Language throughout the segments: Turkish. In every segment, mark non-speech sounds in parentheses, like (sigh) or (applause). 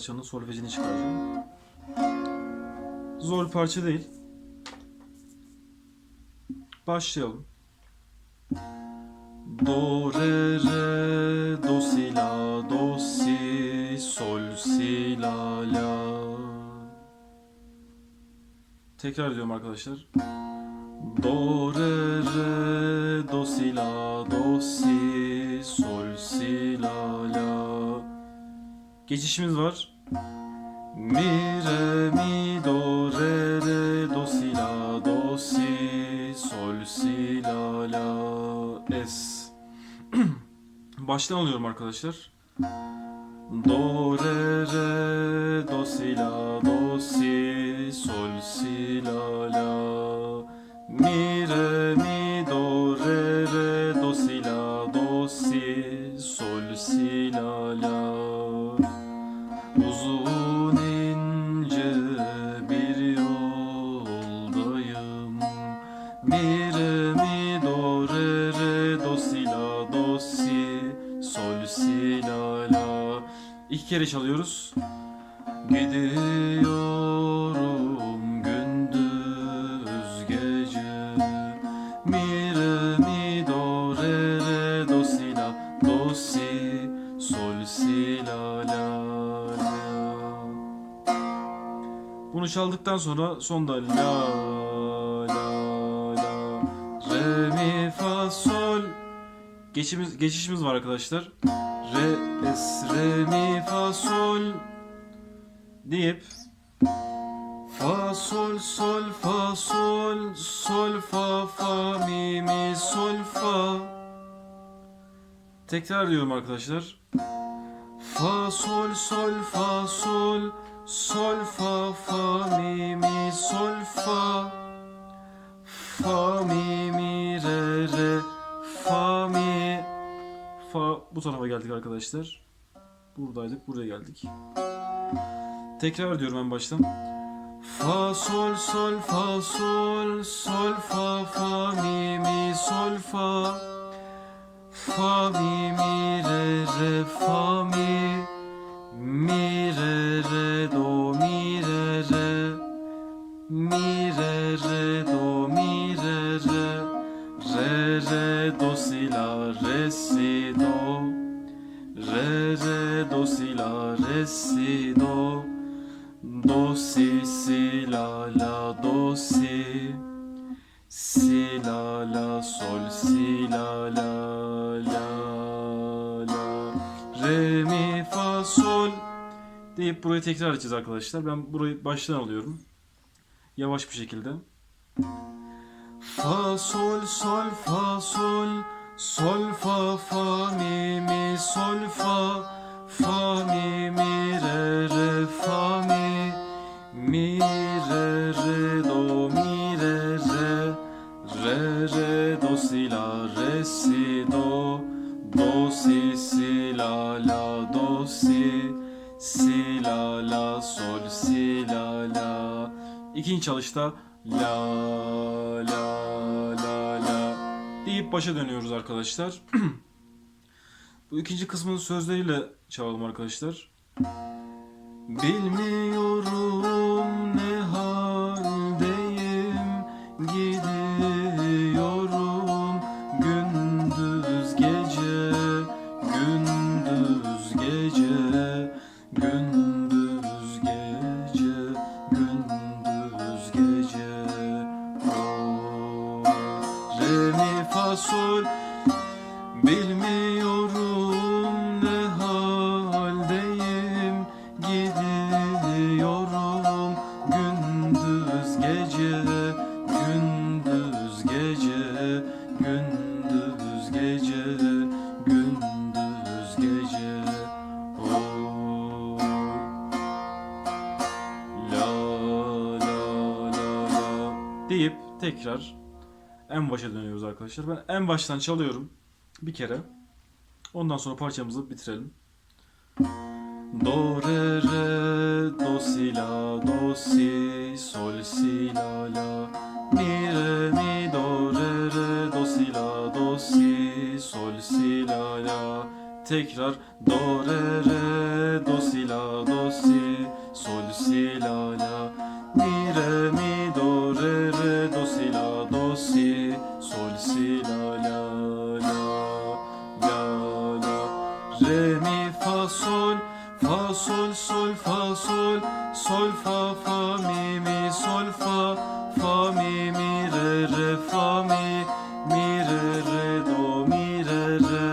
parçanın solfejini çıkaracağım. Zor bir parça değil. Başlayalım. Do, re, re, do, si, la, do, si, sol, si, la, la. Tekrar ediyorum arkadaşlar. Do, re, re, do, si, la, do, si, sol, si, la, la. Geçişimiz var. Mi, re, mi, do, (clears throat) re, re, do, si, la, do, si, sol, si, la, la, es. Baştan alıyorum arkadaşlar. Do, re, re, do, si, la, do, si, sol, si, la, la. Mi, re, Re, mi, do, re, re, do, si, la, do, si, sol, si, la, la. İki kere çalıyoruz. Gidiyorum gündüz gece Mi re mi do re re do si la do si sol si la la la Bunu çaldıktan sonra sonda la la la re mi fa sol Geçimiz, geçişimiz var arkadaşlar. Re, es, re, mi, fa, sol deyip Fa, sol, sol, fa, sol, sol, fa, fa, mi, mi, sol, fa Tekrar diyorum arkadaşlar. Fa, sol, sol, fa, sol, sol, fa, fa, mi, mi, sol, fa Fa, mi, mi, re, re, fa, mi Fa bu tarafa geldik arkadaşlar. Buradaydık, buraya geldik. Tekrar diyorum en baştan. Fa sol sol fa sol sol fa fa mi mi sol fa fa mi mi re re fa mi mi re si do re re do si la re si do do si si la la do si si la la sol si la la la la re mi fa sol deyip burayı tekrar edeceğiz arkadaşlar. Ben burayı baştan alıyorum. Yavaş bir şekilde. Fa sol sol fa sol sol fa fa mi mi sol fa fa mi mi re re fa mi mi re re do mi re re re re do si la re si do do si si la la do si si la la sol si la la. İkinci çalışta la la deyip başa dönüyoruz arkadaşlar. (clears throat) Bu ikinci kısmın sözleriyle çalalım arkadaşlar. Bilmiyorum Bilmiyorum ne haldeyim. Gidiyorum gündüz gece Gündüz gece Gündüz gece Gündüz gece. Oh. La la la la. Tekrar en başa dönüyoruz arkadaşlar. Ben en baştan çalıyorum bir kere. Ondan sonra parçamızı bitirelim. Do re re do si la do si sol si la la mi re mi do re re do si la do si sol si la la tekrar do re re do si la do si sol si la la sol sol fa sol sol fa fa mi mi sol fa fa mi mi re re fa mi mi re re do mi re re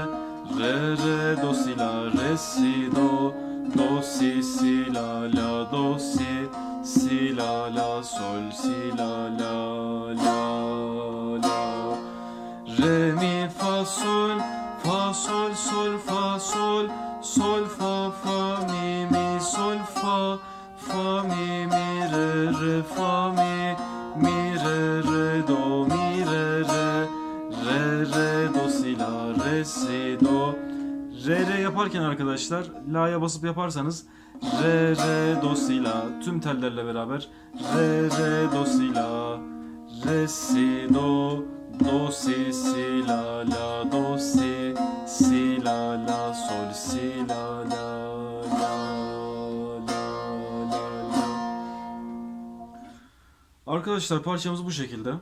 re re do si la re si do do si si la la do si si la la sol si la la la la. Re mi fa sol fa sol sol fa sol sol fa fa mi mi sol fa fa mi mi re re fa mi mi re re do mi re re re re do si la re si do. Re re yaparken arkadaşlar la'ya basıp yaparsanız re re do si la tüm tellerle beraber re re do si la re si do do si si la la do si si la la sol si la la la la la la Arkadaşlar parçamız bu şekilde.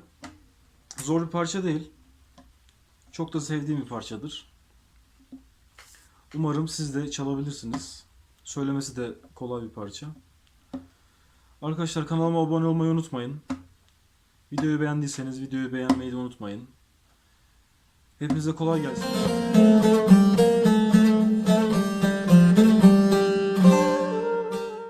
Zor bir parça değil. Çok da sevdiğim bir parçadır. Umarım siz de çalabilirsiniz. Söylemesi de kolay bir parça. Arkadaşlar kanalıma abone olmayı unutmayın. Videoyu beğendiyseniz videoyu beğenmeyi de unutmayın. Hepinize kolay gelsin.